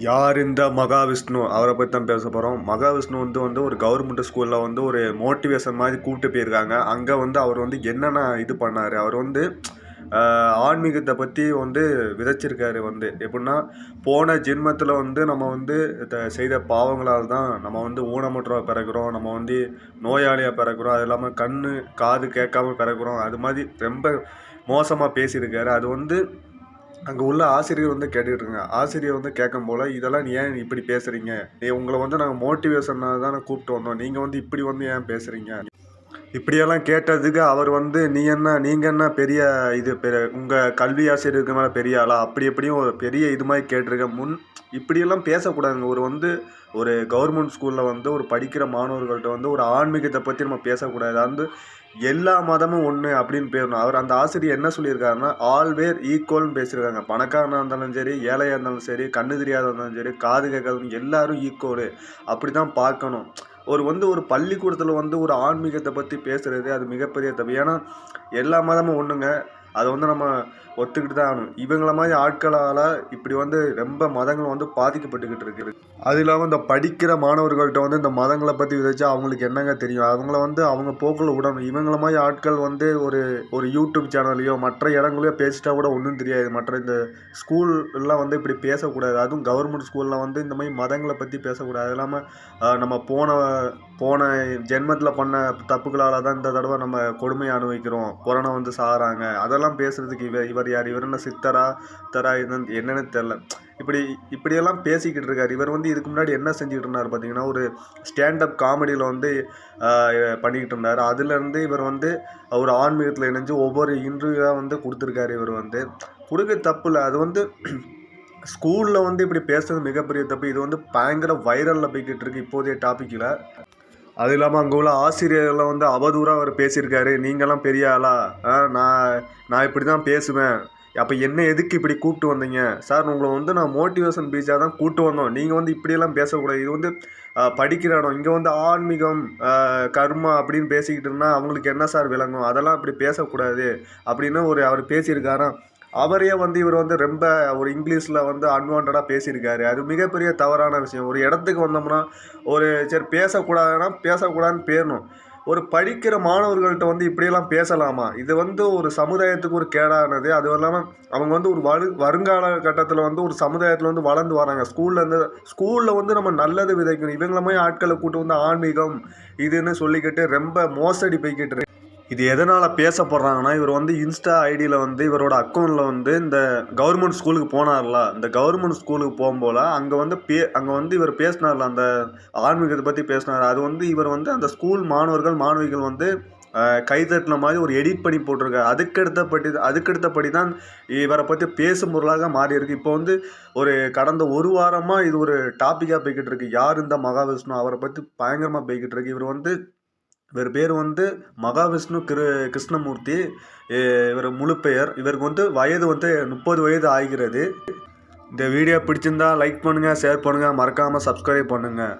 யார் இந்த மகாவிஷ்ணு? அவரை பற்றி தான் பேச போகிறோம் மகாவிஷ்ணு வந்து வந்து ஒரு கவர்மெண்ட் ஸ்கூலில் வந்து ஒரு மோட்டிவேஷன் மாதிரி கூப்பிட்டு போயிருக்காங்க. அங்கே வந்து அவர் வந்து என்னென்ன இது பண்ணார்? அவர் வந்து ஆன்மீகத்தை பற்றி வந்து விதைச்சிருக்காரு வந்து. எப்படின்னா போன ஜென்மத்தில் வந்து நம்ம வந்து த- செய்த பாவங்களால் தான் நம்ம வந்து ஊனமுற்றவ பிறக்கிறோம். நம்ம வந்து நோயாளியாக பிறக்கிறோம். அது இல்லாமல் கண் காது கேட்காம பிறக்கிறோம். அது மாதிரி ரொம்ப மோசமாக பேசியிருக்காரு. அது வந்து அங்கே உள்ள ஆசிரியர் வந்து கேட்டுக்கிட்டு ஆசிரியர் வந்து கேட்கும் போல் இதெல்லாம் நீ ஏன் இப்படி பேசுகிறீங்க நீ உங்களை வந்து நாங்கள் மோட்டிவேஷனாக தானே கூப்பிட்டு வந்தோம். நீங்கள் வந்து இப்படி வந்து ஏன் பேசுகிறீங்க இப்படியெல்லாம் கேட்டதுக்கு அவர் வந்து நீ என்ன நீங்கள் என்ன பெரிய இது பெரிய உங்கள் கல்வி ஆசிரியருக்கு மேலே பெரிய ஆளா? அப்படி எப்படியும் ஒரு பெரிய இது மாதிரி கேட்டிருக்க முன் இப்படியெல்லாம் பேசக்கூடாதுங்க. ஒரு வந்து ஒரு கவர்மெண்ட் ஸ்கூலில் வந்து ஒரு படிக்கிற மாணவர்கள்ட்ட வந்து ஒரு ஆன்மீகத்தை பற்றி நம்ம பேசக்கூடாது. அது வந்து எல்லா மதமும் ஒன்று அப்படின்னு பேரணும் அவர் அந்த ஆசிரியர் என்ன சொல்லியிருக்காருன்னா ஆல்வேர் ஈக்குவல்னு பேசியிருக்காங்க. பணக்காரனாக இருந்தாலும் சரி ஏழையாக இருந்தாலும் சரி கண்ணு தெரியாத இருந்தாலும் சரி காது கேட்காதும் எல்லாரும் ஈக்குவலு அப்படி தான் பார்க்கணும். ஒரு வந்து ஒரு பள்ளிக்கூடத்தில் வந்து ஒரு ஆன்மீகத்தை பற்றி பேசுகிறது அது மிகப்பெரிய தப்பு. ஏன்னா எல்லா மதமும் ஒன்றுங்க அதை வந்து நம்ம ஒத்துக்கிட்டு தான் ஆகணும். இவங்கள மாதிரி ஆட்களால் இப்படி வந்து ரொம்ப மதங்கள் வந்து பாதிக்கப்பட்டுக்கிட்டு இருக்குது. அது இல்லாமல் இந்த படிக்கிற மாணவர்கள்ட்ட வந்து இந்த மதங்களை பற்றி விதைச்சா அவங்களுக்கு என்னங்க தெரியும்? அவங்கள வந்து அவங்க போக்கில் விடணும். இவங்கள மாதிரி ஆட்கள் வந்து ஒரு ஒரு யூடியூப் சேனல்லையோ மற்ற இடங்களையோ பேசிட்டா கூட ஒன்றும் தெரியாது. மற்ற இந்த ஸ்கூல்லாம் வந்து இப்படி பேசக்கூடாது. அதுவும் கவர்மெண்ட் ஸ்கூலில் வந்து இந்த மாதிரி மதங்களை பற்றி பேசக்கூடாது. அது இல்லாமல் நம்ம போன போன ஜென்மத்தில் பண்ண தப்புகளால் தான் இந்த தடவை நம்ம கொடுமையை அனுபவிக்கிறோம். கொரோனா வந்து சாகிறாங்க அதெல்லாம் பேசுகிறதுக்கு இவர் இவர் யார்? இவர் என்ன சித்தரா தரா என்னன்னு என்னென்னு தெரில. இப்படி இப்படியெல்லாம் பேசிக்கிட்டு இருக்காரு. இவர் வந்து இதுக்கு முன்னாடி என்ன செஞ்சுக்கிட்டு இருந்தார் பார்த்தீங்கன்னா ஒரு ஸ்டாண்டப் காமெடியில் வந்து பண்ணிக்கிட்டு இருந்தார். அதுலேருந்து இவர் வந்து ஒரு ஆன்மீகத்தில் இணைஞ்சு ஒவ்வொரு இன்டர்வியூவாக வந்து கொடுத்துருக்காரு இவர் வந்து. கொடுக்க தப்பில்லை அது வந்து ஸ்கூலில் வந்து இப்படி பேசுறது மிகப்பெரிய தப்பு. இது வந்து பயங்கர வைரலில் போய்கிட்டு இருக்கு இப்போதைய டாப்பிக்கில் அது இல்லாமல் அங்கே உள்ள ஆசிரியர்கள்லாம் வந்து அவதூறாக அவர் பேசியிருக்காரு. நீங்களாம் பெரிய ஆளா? ஆ, நான் நான் இப்படி தான் பேசுவேன். அப்போ என்ன எதுக்கு இப்படி கூப்பிட்டு வந்தீங்க? சார் உங்களை வந்து நான் மோட்டிவேஷன் பீச்சாக தான் கூப்பிட்டு வந்தோம். நீங்கள் வந்து இப்படியெல்லாம் பேசக்கூடாது. இது வந்து படிக்கிற இடம். இங்கே வந்து ஆன்மீகம் கர்மா அப்படின்னு பேசிக்கிட்டு இருந்தால் அவங்களுக்கு என்ன சார் விளங்கும்? அதெல்லாம் இப்படி பேசக்கூடாது அப்படின்னு ஒரு அவர் பேசியிருக்காராம். அவரே வந்து இவர் வந்து ரொம்ப ஒரு இங்கிலீஷில் வந்து அன்வான்டாக பேசியிருக்காரு. அது மிகப்பெரிய தவறான விஷயம். ஒரு இடத்துக்கு வந்தோம்னா ஒரு சரி பேசக்கூடாதுன்னா பேசக்கூடாதுன்னு பேரணும். ஒரு படிக்கிற மாணவர்கள்ட்ட வந்து இப்படியெல்லாம் பேசலாமா? இது வந்து ஒரு சமுதாயத்துக்கு ஒரு கேடானது. அது இல்லாமல் அவங்க வந்து ஒரு வரு வருங்கால கட்டத்தில் வந்து ஒரு சமுதாயத்தில் வந்து வளர்ந்து வராங்க. ஸ்கூல்லேருந்து ஸ்கூலில் வந்து நம்ம நல்லது விதைக்கணும். இவங்கள மாதிரி ஆட்களை கூட்டு வந்து ஆன்மீகம் இதுன்னு சொல்லிக்கிட்டு ரொம்ப மோசடி போய்கிட்டு இருக்கு. இது எதனால் பேசப்படுறாங்கன்னா இவர் வந்து இன்ஸ்டா ஐடியில் வந்து இவரோட அக்கௌண்ட்டில் வந்து இந்த கவர்மெண்ட் ஸ்கூலுக்கு போனார்ல. இந்த கவர்மெண்ட் ஸ்கூலுக்கு போகும்போல அங்கே வந்து பே அங்கே வந்து இவர் பேசினார்ல அந்த ஆன்மீகத்தை பற்றி பேசினார். அது வந்து இவர் வந்து அந்த ஸ்கூல் மாணவர்கள் மாணவிகள் வந்து கைதட்டின மாதிரி ஒரு எடிட் பண்ணி போட்டிருக்காரு. அதுக்கடுத்தபடி அதுக்கடுத்தபடி தான் இவரை பற்றி பேசும் பொருளாக மாறி இருக்கு இப்போ வந்து ஒரு கடந்த ஒரு வாரமாக இது ஒரு டாப்பிக்காக போய்கிட்டு இருக்கு. யார் இந்த மகாவிஷ்ணு அவரை பற்றி பயங்கரமாக போய்கிட்டு இருக்கு. இவர் வந்து இவர் பேர் வந்து மகாவிஷ்ணு கிரு கிருஷ்ணமூர்த்தி. இவர் முழு பெயர். இவருக்கு வந்து வயது வந்து முப்பது வயது ஆகிறது. இந்த வீடியோ பிடிச்சிருந்தா லைக் பண்ணுங்கள் ஷேர் பண்ணுங்கள் மறக்காமல் சப்ஸ்கிரைப் பண்ணுங்கள்